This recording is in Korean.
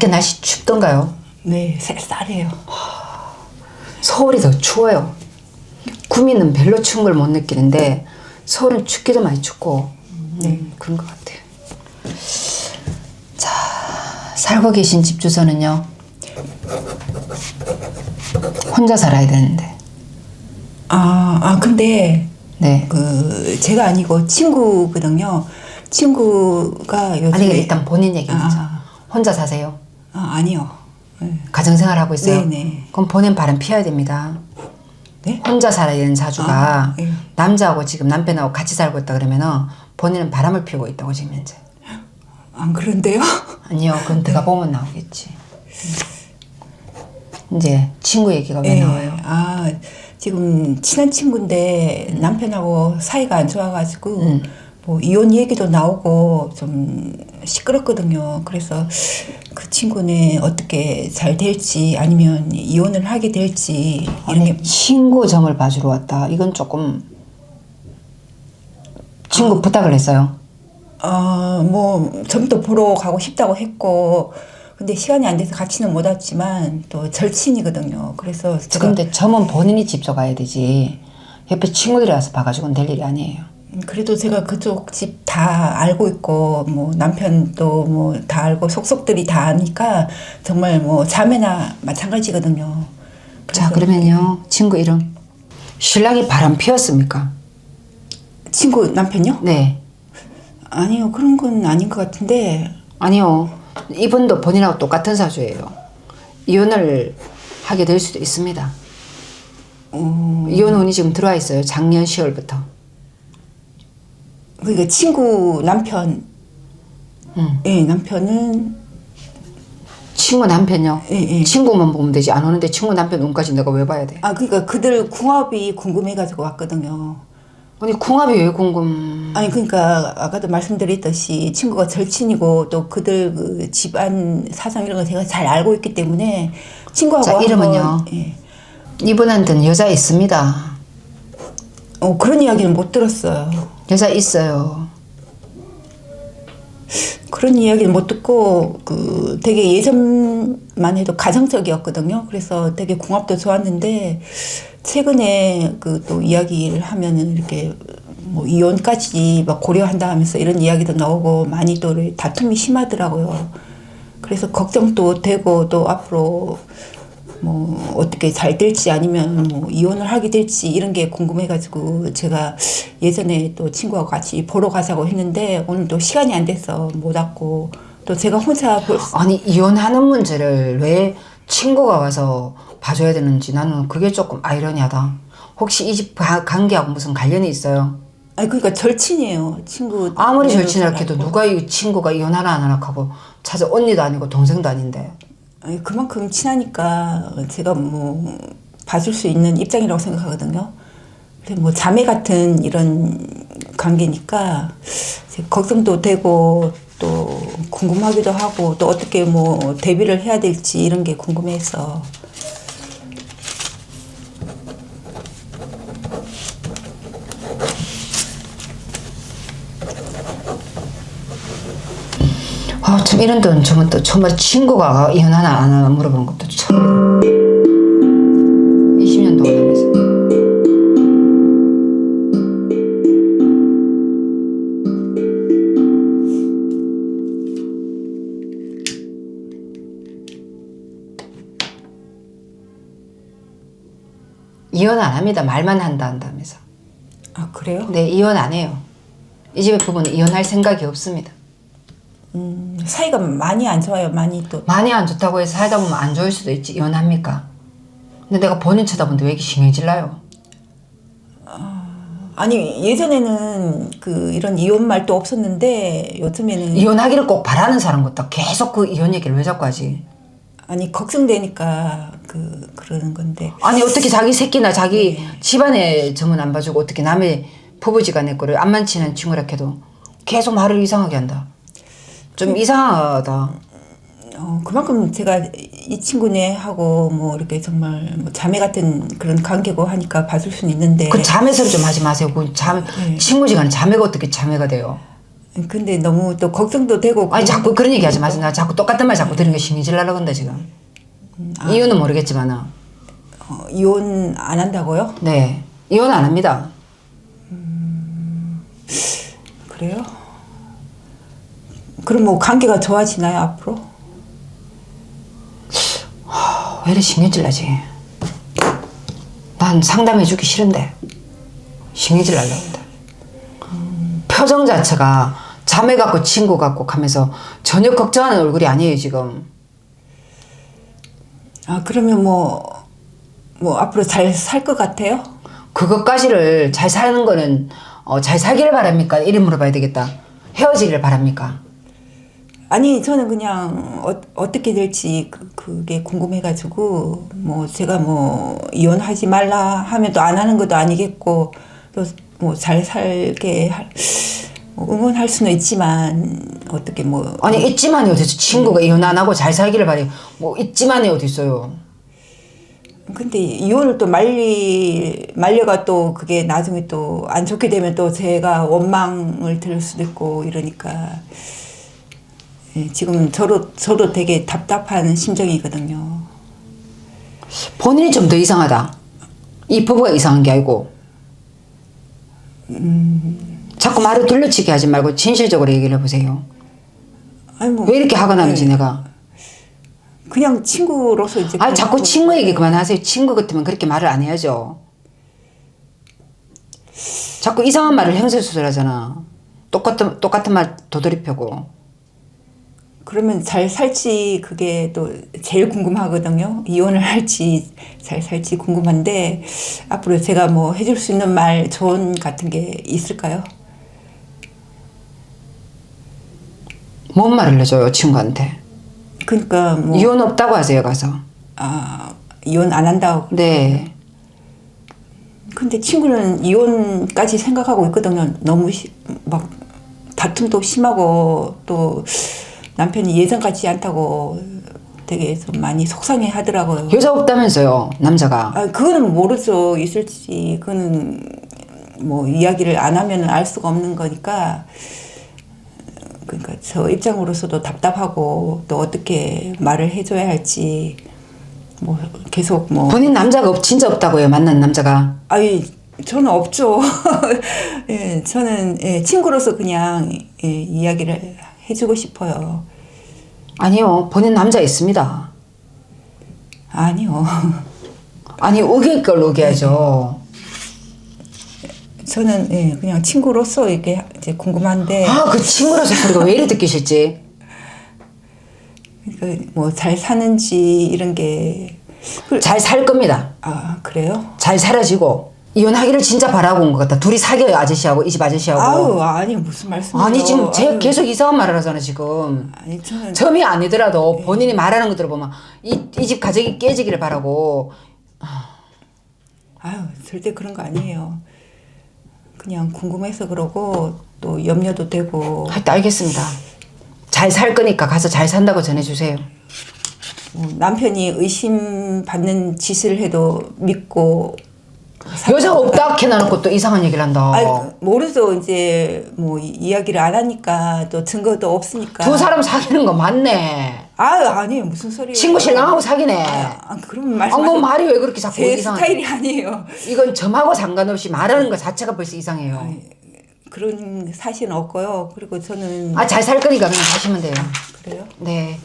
밖에 날씨 춥던가요? 네, 쌀쌀해요. 서울이 더 추워요. 구미는 별로 추운 걸 못 느끼는데 서울은 춥기도 많이 춥고 네 그런 것 같아요. 자 살고 계신 집 주소는요. 혼자 살아야 되는데 아, 아 근데 네 그 제가 아니고 친구거든요. 친구가 요즘에 아니 일단 본인 얘기 먼저 아. 혼자 사세요. 아, 아니요. 네. 가정 생활 하고 있어요. 네네. 그럼 본인 바람 피워야 됩니다. 네? 혼자 살아야 되는 사주가 아, 예. 남자하고 지금 남편하고 같이 살고 있다 그러면은 본인은 바람을 피우고 있다고 지금 현재. 안 그런데요? 아니요, 그건 들어가 보면 나오겠지. 이제 친구 얘기가 왜 예. 나와요? 아, 지금 친한 친구인데 남편하고 사이가 안 좋아가지고 음. 뭐 이혼 얘기도 나오고 좀 시끄럽거든요. 그래서 그 친구는 어떻게 잘 될지 아니면 이혼을 하게 될지 이런 아니, 게 친구 점을 봐주러 왔다. 이건 조금 친구 아. 부탁을 했어요. 어, 뭐, 점도 보러 가고 싶다고 했고, 근데 시간이 안 돼서 같이는 못 왔지만, 또 절친이거든요. 그래서 근데 점은 본인이 직접 가야 되지. 옆에 친구들이 와서 봐가지고는 될 일이 아니에요. 음, 그래도 제가 그쪽 집 다 알고 있고, 뭐, 남편도 뭐, 다 알고, 속속들이 다 아니까, 정말 뭐, 자매나 마찬가지거든요. 자, 그러면요. 친구 이름. 신랑이 바람 피웠습니까? 친구 남편요? 네. 아니요, 그런 건 아닌 것 같은데, 아니요. 이분도 본인하고 똑같은 사주예요. 이혼을 하게 될 수도 있습니다. 어, 이혼 운이 지금 들어와 있어요. 작년 10월부터. 그러니까 친구 남편, 음. 예, 남편은, 친구 남편요. 예, 예. 친구만 보면 되지. 안 오는데 친구 남편 운까지 내가 왜 봐야 돼? 아, 그러니까 그들 궁합이 궁금해가지고 왔거든요. 아니 궁합이 왜 궁금? 아니 그러니까 아까도 말씀드렸듯이 친구가 절친이고 또 그들 그 집안 사정 이런 거 제가 잘 알고 있기 때문에 친구하고 자, 한번, 이름은요? 예. 이분한테는 여자 있습니다. 어 그런 이야기는 못 들었어요. 여자 있어요. 그런 이야기는 못 듣고 그 되게 예전만 해도 가정적이었거든요. 그래서 되게 궁합도 좋았는데 최근에 그 또 이야기를 하면은 이렇게 뭐 이혼까지 막 고려한다 하면서 이런 이야기도 나오고 많이 또 다툼이 심하더라고요. 그래서 걱정도 되고 또 앞으로 뭐 어떻게 잘 될지 아니면 뭐 이혼을 하게 될지 이런 게 궁금해가지고 제가 예전에 또 친구하고 같이 보러 가자고 했는데 오늘 또 시간이 안 돼서 못 왔고 또 제가 혼자 볼 수- 아니 이혼하는 문제를 왜 친구가 와서 봐줘야 되는지 나는 그게 조금 아이러니하다. 혹시 이 집 관계하고 무슨 관련이 있어요? 아니 그러니까 절친이에요 친구 아무리 잘 해도. 누가 이 친구가 이혼하나 안 하나 하고 찾아 언니도 아니고 동생도 아닌데 그만큼 친하니까 제가 뭐 봐줄 수 있는 입장이라고 생각하거든요. 그래서 뭐 자매 같은 이런 관계니까 걱정도 되고 또 궁금하기도 하고 또 어떻게 뭐 대비를 해야 될지 이런 게 궁금해서 아, 참 이런 돈 저건 또 정말 친구가 이혼하나 안 하나 물어보는 것도 처음이다. 20년 동안 하면서. 이혼 안 합니다. 말만 한다 한다면서. 아 그래요? 네, 이혼 안 해요. 이 집의 부부는 이혼할 생각이 없습니다. 음, 사이가 많이 안 좋아요. 많이 또 많이 안 좋다고 해서 살다 보면 안 좋을 수도 있지 이혼합니까? 근데 내가 본인 쳐다보는데 왜 이렇게 신경질 나요? 아니 예전에는 그 이런 이혼 말도 없었는데 요즘에는 이혼하기를 꼭 바라는 사람 같다 계속 그 이혼 얘기를 왜 자꾸 하지? 아니 걱정되니까 그 그러는 건데 아니 어떻게 자기 새끼나 자기 네. 집안의 점은 안 봐주고 어떻게 남의 부부지간의 거를 안 만치는 친구라 해도 계속 말을 이상하게 한다 좀 이상하다 어, 그만큼 제가 이 친구네 하고 뭐 이렇게 정말 뭐 자매 같은 그런 관계고 하니까 봐줄 수는 있는데 그 자매 소리 좀 하지 마세요 그 자매 네. 친구지간에 자매가 어떻게 자매가 돼요 근데 너무 또 걱정도 되고 아니 자꾸 그런 얘기 하지 마세요. 나 자꾸 똑같은 말 자꾸 들은 게 신경 질라고 한다 지금. 이유는 모르겠지만 은 어, 이혼 안 한다고요? 네 이혼 안 합니다. 그래요? 그럼 뭐 관계가 좋아지나요 앞으로? 왜 이래 신경질 나지? 난 상담해주기 싫은데 신경질 날라고 한다. 표정 자체가 자매 같고 친구 같고 하면서 전혀 걱정하는 얼굴이 아니에요 지금. 아 그러면 뭐 뭐 앞으로 잘 살 것 같아요? 그것까지를 잘 사는 거는 어, 잘 살기를 바랍니까? 이름 물어봐야 되겠다. 헤어지기를 바랍니까? 아니 저는 그냥 어, 어떻게 될지 그, 그게 궁금해가지고 뭐 제가 뭐 이혼하지 말라 하면 또 안 하는 것도 아니겠고 또 뭐 잘 살게 할, 뭐 응원할 수는 있지만 어떻게 뭐 아니 있지만이 어디 있어? 친구가 이혼 안 하고 잘 살기를 바래. 뭐 있지만이 어디 있어요? 근데 이혼을 또 말리 말려가 또 그게 나중에 또 안 좋게 되면 또 제가 원망을 들을 수도 있고 이러니까 예, 지금 저도 저도 되게 답답한 심정이거든요. 본인이 좀 더 이상하다. 이 부부가 이상한 게 아니고. 자꾸 말을 둘러치게 하지 말고 진실적으로 얘기를 해보세요. 아니 뭐 왜 이렇게 화가 나는지 내가. 그냥 친구로서 이제 아 자꾸. 친구 얘기 그만하세요. 친구 같으면 그렇게 말을 안 해야죠. 자꾸 이상한 말을 행설수설하잖아. 똑같은 똑같은 말 도돌이펴고. 그러면 잘 살지 그게 또 제일 궁금하거든요. 이혼을 할지 잘 살지 궁금한데 앞으로 제가 뭐 해줄 수 있는 말 조언 같은 게 있을까요? 뭔 말을 해줘요 친구한테. 그러니까 뭐 이혼 없다고 하세요 가서. 아, 이혼 안 한다고. 네. 근데 친구는 이혼까지 생각하고 있거든요. 너무 시, 막 다툼도 심하고 또 남편이 예전 같지 않다고 되게 좀 많이 속상해 하더라고요. 여자 없다면서요 남자가. 아, 그거는 모르죠. 있을지. 그거는 뭐 이야기를 안 하면 알 수가 없는 거니까. 그러니까 저 입장으로서도 답답하고 또 어떻게 말을 해줘야 할지 뭐 계속 뭐 본인 남자가 없, 진짜 없다고요 만난 남자가. 아니 저는 없죠. 예, 저는 예, 친구로서 그냥 예, 이야기를 해주고 싶어요. 아니요 본인 남자 있습니다. 아니요. 아니 우길 걸 우겨야죠. 저는 예, 그냥 친구로서 이렇게 이제 궁금한데 아 그 친구라서 소리가 왜 이리 듣기 싫지? 뭐 잘 사는지 이런 게 잘 살 겁니다. 아 그래요? 잘 살아지고 이혼하기를 진짜 바라고 온 것 같다. 둘이 사겨요 아저씨하고 이 집 아저씨하고. 아우 아니 무슨 말씀이에요? 아니 지금 제 아유, 계속 이상한 말을 하잖아 지금. 아니 저는 점이 아니더라도 본인이 말하는 거 들어보면 이 이 집 가족이 깨지기를 바라고 아유 절대 그런 거 아니에요. 그냥 궁금해서 그러고 또 염려도 되고 하여튼 알겠습니다. 잘 살 거니까 가서 잘 산다고 전해주세요. 뭐 남편이 의심받는 짓을 해도 믿고 여자가 없다 해놔놓고 또 이상한 얘기를 한다. 아니 모르죠 이제 뭐 이- 이야기를 안 하니까 또 증거도 없으니까 두 사람 사귀는 거 맞네. 아 아니에요 무슨 소리예요 친구 신랑하고 사귀네. 아, 아, 그러면 아, 뭐 말씀 말이 왜 그렇게 자꾸 제 이상해? 스타일이 아니에요 이건 점하고 상관없이 말하는 것 자체가 벌써 이상해요. 그런 사실은 없고요 그리고 저는 아 잘 살 거니까 그냥 하시면 돼요. 그래요 네.